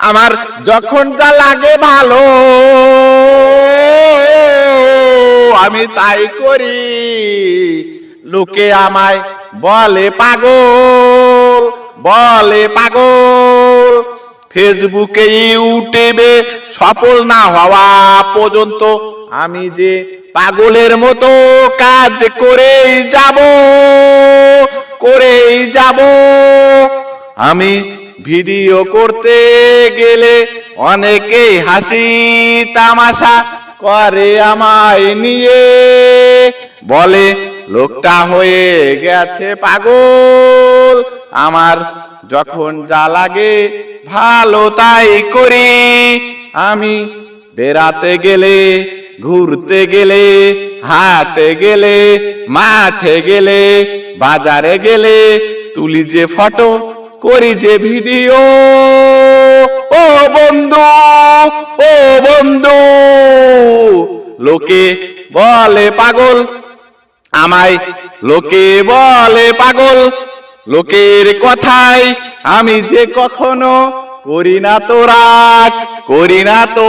আমার যখন যা লাগে ভালো, আমি তাই করি। লোকে আমায় বলে পাগল বলে পাগল। ফেসবুকে ইউটিউবে সফল না হওয়া পর্যন্ত আমি যে পাগলের মতো কাজ করেই যাব করেই যাব। আমি ভিডিও করতে গেলে অনেকেই হাসি তামাশা করে আমায় নিয়ে। বলে, লোকটা হয়ে গেছে পাগল। আমার যখন যা লাগে ভালো তাই করি। আমি বেড়াতে গেলে, ঘুরতে গেলে, হাটে গেলে, মাঠে গেলে, বাজারে গেলে তুলি যে ফটো করি যে ভিডিও। ও বন্ধু ও বন্ধু, লোকে বলে পাগল, আমায় লোকে বলে পাগল, লোকের কথাই আমি যে কখনো করি না তো রাগ, করি না তো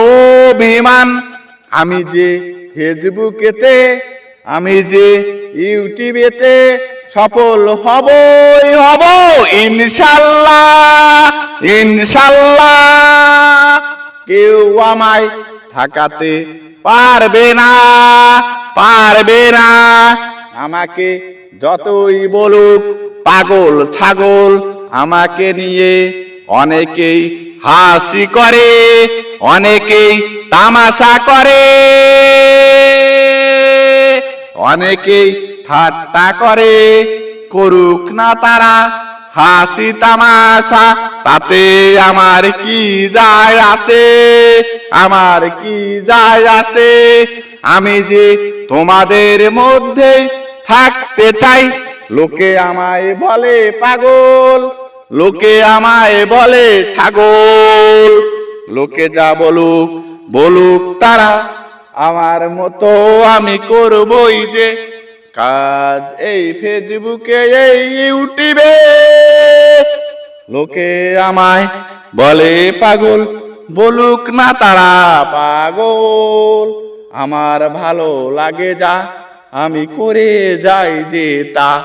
অভিমান। আমি যে ফেসবুকেতে, আমি যে ইউটিউবেতে সফল হবই হব ইনশাল্লাহ ইনশাল্লাহ। কেউ আমায় ঠকাতে পারবে না পারবে না। আমাকে যতই বলুক, পাগল, ছাগল আমাকে নিয়ে অনেকেই হাসি করে, অনেকেই তামাশা করে, অনেকেই ঠাট্টা করে। করুক না তারা হাসি তামাশা, তাতে আমার কি যায় আসে? আমার কি যায় আসে? আমি যে তোমাদের মধ্যে থাকতে চাই, লোকে আমায় বলে পাগল, লোকে আমায় বলে ছাগল। লোকে যা বলুক বলুক তারা, আমার মতো আমি করবই যে কাজ এই ফেসবুকে এই ইউটিউবে। লোকে আমায় বলে, পাগল, বলুক না তারা পাগল। আমার ভালো লাগে যা, আমি করে যাই যে তা।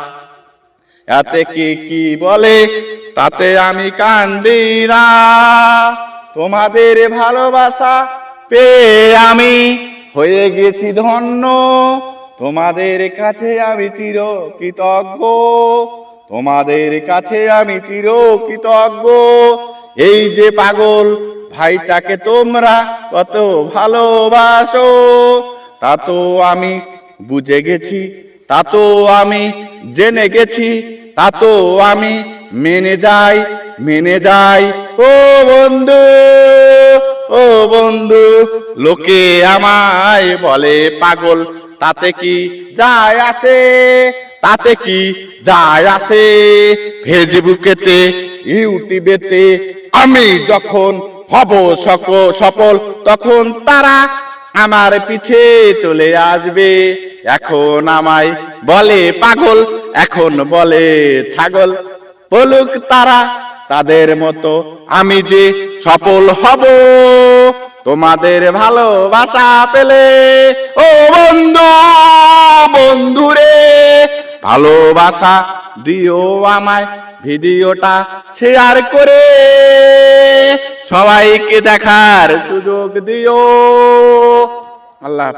এতে কি কি বলে, তাতে আমি কান্দি না। তোমাদের ভালোবাসা পেয়ে আমি হয়ে গেছি ধন্য। তোমাদের কাছে আমি চির কৃতজ্ঞ তোমাদের কাছে আমি চির কৃতজ্ঞ এই যে পাগল ভাইটাকে তোমরা কত ভালোবাসো, তা তো আমি বুঝে গেছি, তা তো আমি জেনে গেছি, তা তো আমি মেনে যাই মেনে যাই। ও বন্ধু ও বন্ধু, লোকে আমায় বলে পাগল তাতে কি যায় আসে? তাতে কি যায় আসে? ফেসবুকেতে ইউটিউবেতে আমি যখন হব সফল, তখন তারা আমার পিছে চলে আসবে। এখন আমায় বলে পাগল, এখন বলে ছাগল। বলুক তারা তাদের মতো আমি যে সফল হব। তোমাদের ভালোবাসা পেলে, ও বন্ধু, বন্ধুরে, ভালোবাসা দিও আমায়, ভিডিওটা শেয়ার করে সবাইকে দেখার সুযোগ দিও আল্লাহ।